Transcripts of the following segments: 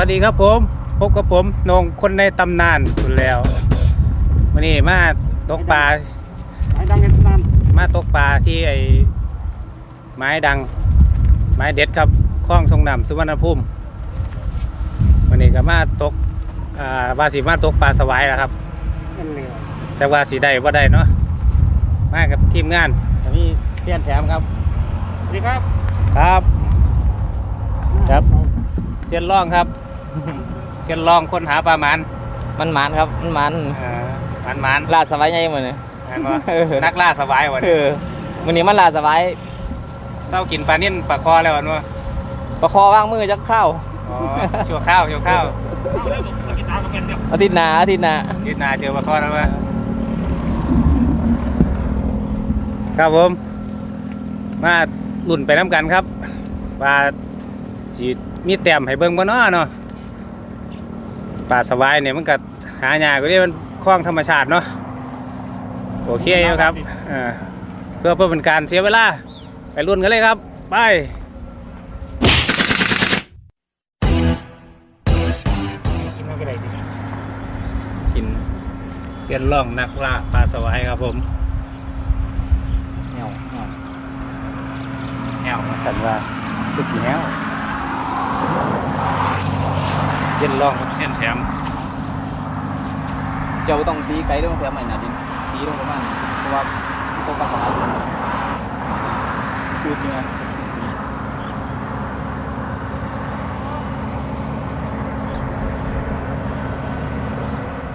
สวัสดีครับผมพบกับผมนงคนในตำนานคุณแล้ววันนี้มาตกปลาหายดังเงินนานมาตกปลาที่ไอ้ไม้ดัง ไม้เด็ดครับคลองทรงน้ำสุวรรณภูมิวันนี้ก็มาตกอ่าวาสีมาตกปลาสวายแล้วครับนั่นเลยแต่ว่าสีได้ว่าได้เนาะมากับทีมงานแต่มีเพี้ยนแถมครับสวัสดีครับครับ ครับเชียนล่องครับ เชียนล่องคนหาปลาหมันมันหมานครับ มันหมานอ่าหมันหมันลาดสบายใหญ่เหมือนเนี่ยแม่นบ่นักล่าสวายวันเออวันนี้มันลาดสบายเศร้ากินปลานิ่นปลาคอแล้ววันวะประคอว่างมือจักข้าวอ๋อชั่วข้าวชั่วข้าวอาทิตย์หนาอาทิตย์หนายืดนาเจอปลาคอแล้ววะครับผม มาลุ่นไปน้ำกันครับว่าจีมีแต้มให้เบิ่งบ่เนาะเนาะ ปลาสวายเนี่ยมันก็หายากกว่านี้มันคล้องธรรมชาติเนาะโอเคอยู่ครับเออเพื่อเพื่อเป็นการเสียเวลา ไปรุ่นกันเลยครับ ไปกินเสียนล่องนักล่าปลาสวายครับผมแนวแนวแอวมาสั่นว่าคือสีแอว เสียนล่องกับเสียนแถม เจ้าต้องตีไกลด้วยแถมใหม่หนาดินตีลงประมาณนี้เพราะว่าตัวปลาสบายคือจริงอะ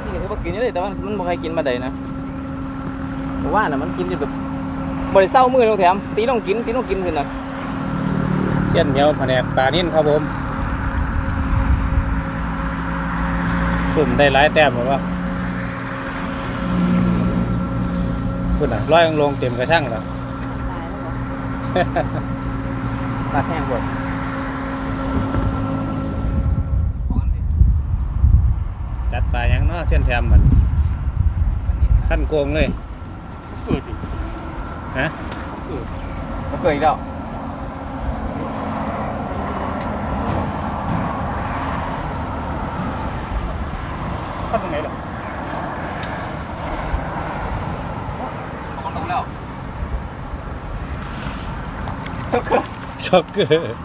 นี่ก็คือว่ากินอยู่เลยแต่ว่ามันบ่ใครกินมาได้นะเพราะว่าน่ะมันกินอยู่แบบบริเศร้ามือลงแถมตีต้องกินตีต้องกินขึ้นนะเสียนเหนียวแผนกปลานิ่นครับผม สุ่มได้หลายแต้มหรือวะคุณอะร้อยลงเต็มกระช่างแล้วปลาแห้งหมดจัดปลาหยังเนาะเสียนแถมมันขั้นโกงเลย เกิดดิฮะก็เคยอีกแล้ว เข้าตรงไหนหรอของตรงแล้วสักเครื่องช็อกเกอร์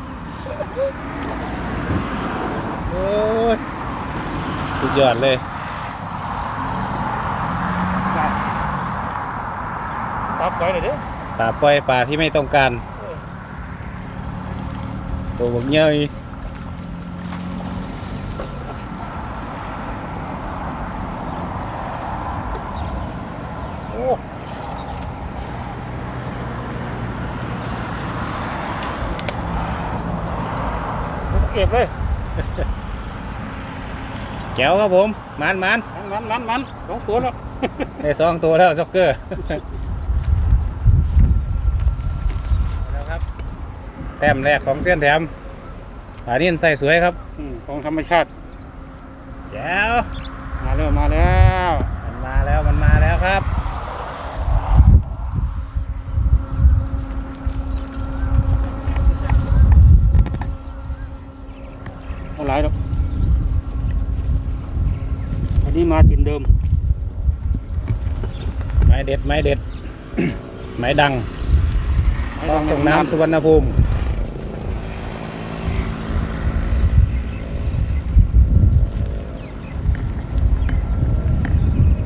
โอ้ยสุดยอดเลยปั๊บไว้เลยเด้อปลาปล่อยปลาที่ไม่ต้องการตัวผมเยอะอี โอ้เก็บเลย แก้ วครับผมมันมันมันมันมันสองตัวแล้วได้สองตัวแล้วซ็อกเกอร์แล้วครับ แต้มแรกของเส้นแถมปลานิ่นใส่สวยครับอืมของธรรมชาติแจ๋วมาแล้วมาแล้วมันมาแล้วมันมาแล้วครับเอาหลายแล้วอั นนี้มาจินเดิม ไม้เด็ดไม้เด็ด ไม้ดังคลองส่งน้ำสุวรรณภูมิ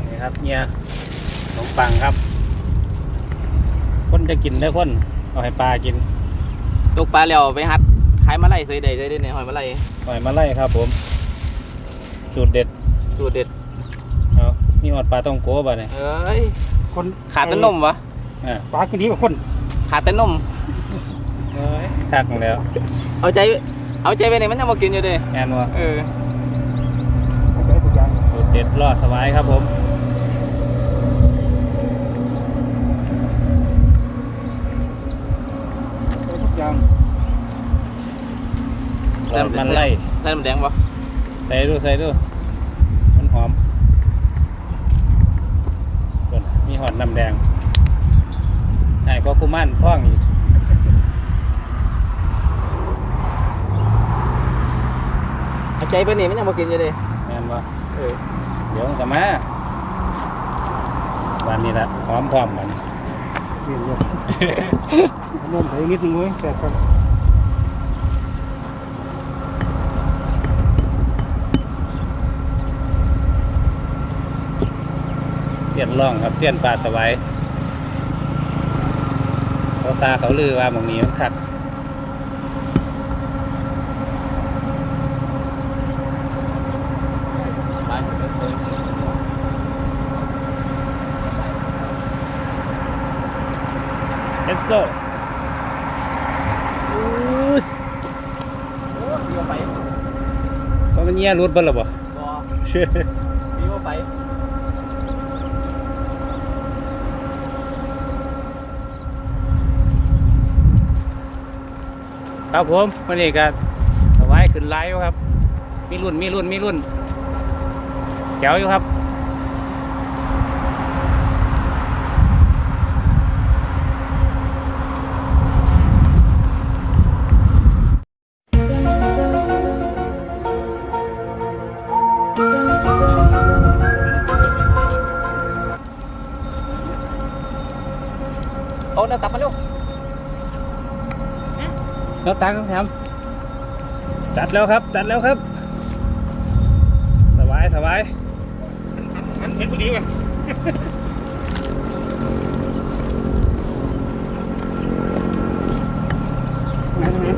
นี่ครับเนี่ยขนมปังครับ คนจะกินได้คน เอาให้ปลากินตกปลาแล้วไปหัดขายมาไล่ใส่ได้ได้ได้เนี่ยหอยมาไล่ปล่อยมาไล่ครับผม สูตรเด็ด สูตรเด็ด เอามีหอดปลาต้องโกะบ่เนี่ยเอ้ยคนขาดแต่นมวะอ่าปลากินดีกว่าคนขาดแต่นมเอ้ยทักแล้วเอาใจเอาใจไปไหนมันยังมากินอยู่เด้แอนวะเออเอาใจทุกอย่างสูตรเด็ดล่อสวายครับผมเอาใจทุกอย่างรอดมันไล่ใส่น้ำแดงปะใส่ดูใส่ดู มันหอมส่วนมี หอดน้ำแดงใช่ก็กุมันท่องอีกเอาใจเพิ่นนี่มันยังบ่กินอยู่เด้แม่นบ่เออเดี๋ยวมันก็มาวันนี้ละพร้อมพร้อมกัน เปลี่ยนเลยนมไปนิดนึงเว้ยแต่ก็ สียนร่องครับเสียนปลาสวายเขาซาเขาลือว่าหมองนี้มันคักไปเพิ่นเพิ่นเอสโซอู้ยโอ้ดีว่าไปเพราะมันเงี้ยรุดเบิ่นหรอบ่บ่เชื่อดีว่าไป ครับผมวันนี้ก็สวายขึ้นไลฟ์ครับ มีรุ่นมีรุ่นมีรุ่นแจ๋วอยู่ครับ แล้วตังค์ครับจัดแล้วครับ จัดแล้วครับ สบายสบายมันเห็นพอดีว่ะไหนตรงนั้น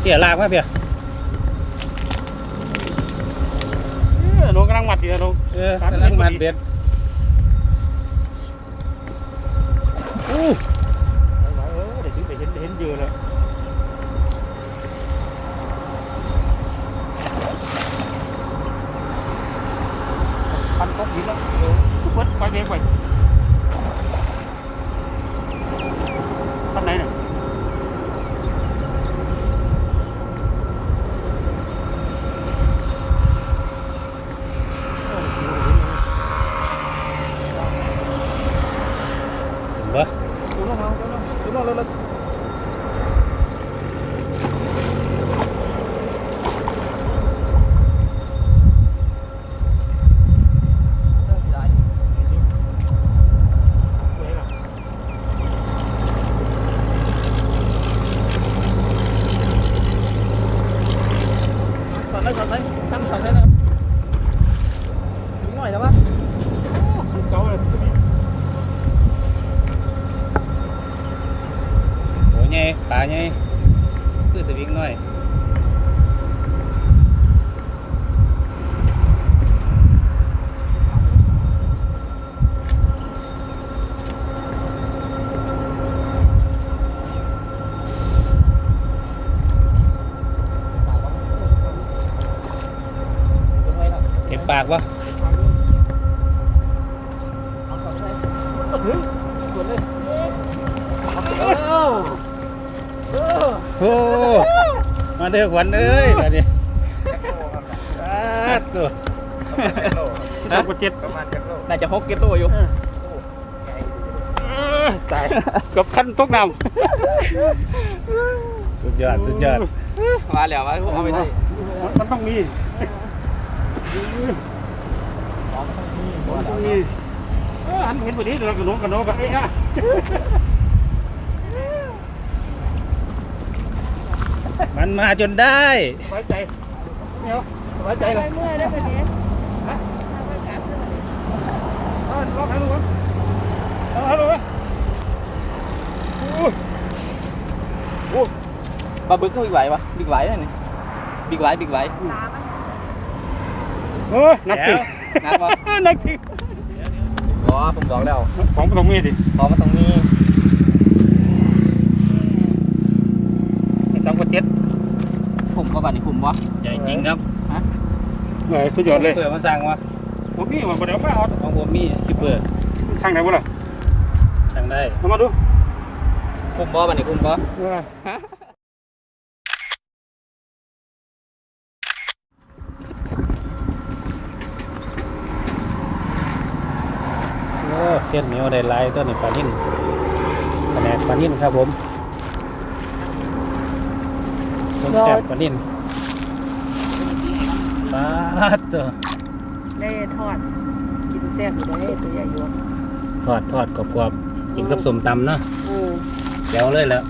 เพี่ยลากมาเพี่ย ออน้องกำลังหมัดอยู่นะน้องเออกำลังมันเบ็ดอู้ เออเดี๋ยวถึงไปเห็นเห็นเยอะแล้วพันตกหินแล้วเออทุกคนไปเบรกไปพันไหนเนี่ย เห็นปะ ดูลงมาดูลงดูลงเร็วๆสอนเลยสอนเลยตั้งสอนเลยนะครับถึงหน่อยแต่ว่า เก่าเลย โหใหญ่ปลาใหญ่คือสวิงน้อย เห็นปากปะถึงส่วนเลยโอ้มาเด้อขวัญเอ้ยแบบนี้อ้าตัวตกกว่าเจ็ดน่าจะหกเก็บตัวอยู่ตายกับขั้นตกน้สุดยอดสุดยอดมาแล้วมาเอาไปได้ำมันต้องมีมันต้องมี เออหันเห็นพอดีเรากระโนกกระโนกกันเอ้ยฮะมันมาจนได้สบายใจเดี๋ยวสบายใจเลยเมื่อได้แบบนี้เออลองหาดูก่อนลองหาดูก่อนโอ้ยโอ้ยปลาบึกก็บิ๊กไหวปะบิ๊กไหวนี่บิ๊กไหวบิ๊กไหวโอ้ยนักจริง นักปะ นักจริงอ๋อผมบอกแล้วของมันต้องมีดิพอมาตรงนี้สามกว่าเจ็ดคุมก็บัดนี้คุมวะใหญ่จริงครับเฮ้ยสุดยอดเลยเปิดมาสั่งวะผมนี่มันบ่ได้เอามาเอาของผมมีคิปเปอร์ช่างไหนบ่ล่ะสั่งได้เอามาดูคุมบ่บัดนี้คุมบ่เออฮะ เส้นเหนียวได้หลายตัวนี้ปลานิ่นแผนกปลานิ่นครับผมต้นแซ่บปลานิ่นปลาตัวได้ทอดกินแซ่บอยู่ได้ตัวใหญ่อยู่ทอดทอดกรอบๆกินกับสมตำเนาะอืมเดี๋ยวเลยแล้ว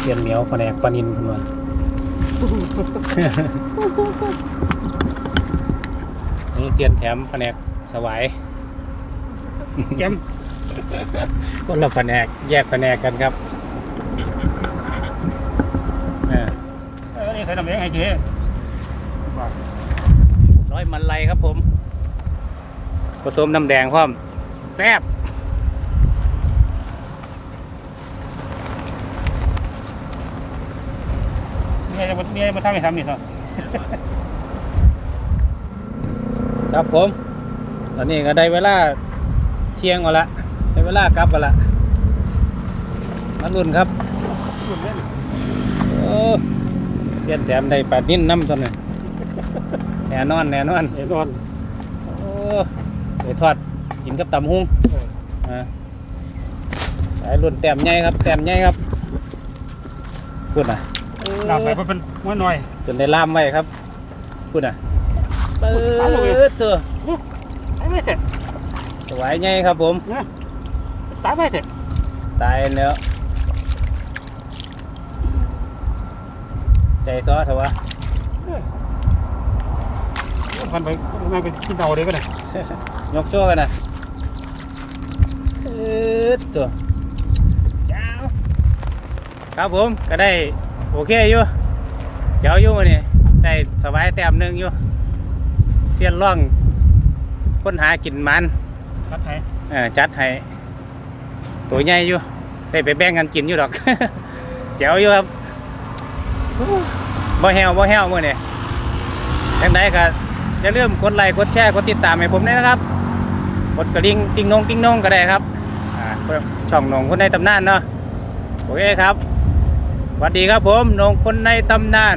เส้นเหนียวแผนกปลานิ่นขึ้นมานี่เสียนแถมแผนก สวายแก้มคนละแผนกแยกแผนกกันครับอ่าเออนี่ใส่น้ำแดงให้เจ๊ร้อยมันไลครับผม ผสมน้ำแดงพร้อมแซ่บเมียจะมาเมียจะมาทำให้ทำนี่เนาะครับผม ตอนนี้ก็ได้เวลาเที่ยงแล้วละได้เวลากลับแล้วละมารุ่นครับโอ้เสียนแถมได้ปลาดิ้นน้ำตอนนี้แน่นอนแน่นอนเดี๋ยวนอนโอ้ไปทอดกินกับตำหุ้งอ่าสายรุ่นแต้มใหญ่ครับแต้มใหญ่ครับพูดนะลาบไปเพราะเป็นม้วนหน่อย จนได้ล่ามไว้ครับพูดนะเปิตามมาเลยดตัวตาย ไม่เสร็จสวายใหญ่ครับผมนะตายไม่เสร็จตายแล้ว ใจซ้อเถอะวะพันไปไม่ไปที่เตาเลยก็ได้ยกโจ้กันนะเออตัวเจ้าครับผมก็ได้โอเคอยู่เจ้าอยู่มานี่ได้สบายแต้มหนึ่งอยู่เสียนร่อง ค้นหากินมันตัดให้เออจัดให้ตัวใหญ่อยู่ได้ไปแบ่งกันกินอยู่ดอก เจ้าอยู่ครับบ่แฮวบ่แฮวมื้อนี้จังไดก็อย่าลืมกดไลค์กดแชร์กดติดตามให้ผมด้วยนะครับ กดกระดิ่งติ๊งนงติ๊งนงก็ได้ครับอ่าช่องนงคนในตำนานเนาะโอเคครับสวัสดีครับผมนงคนในตำนาน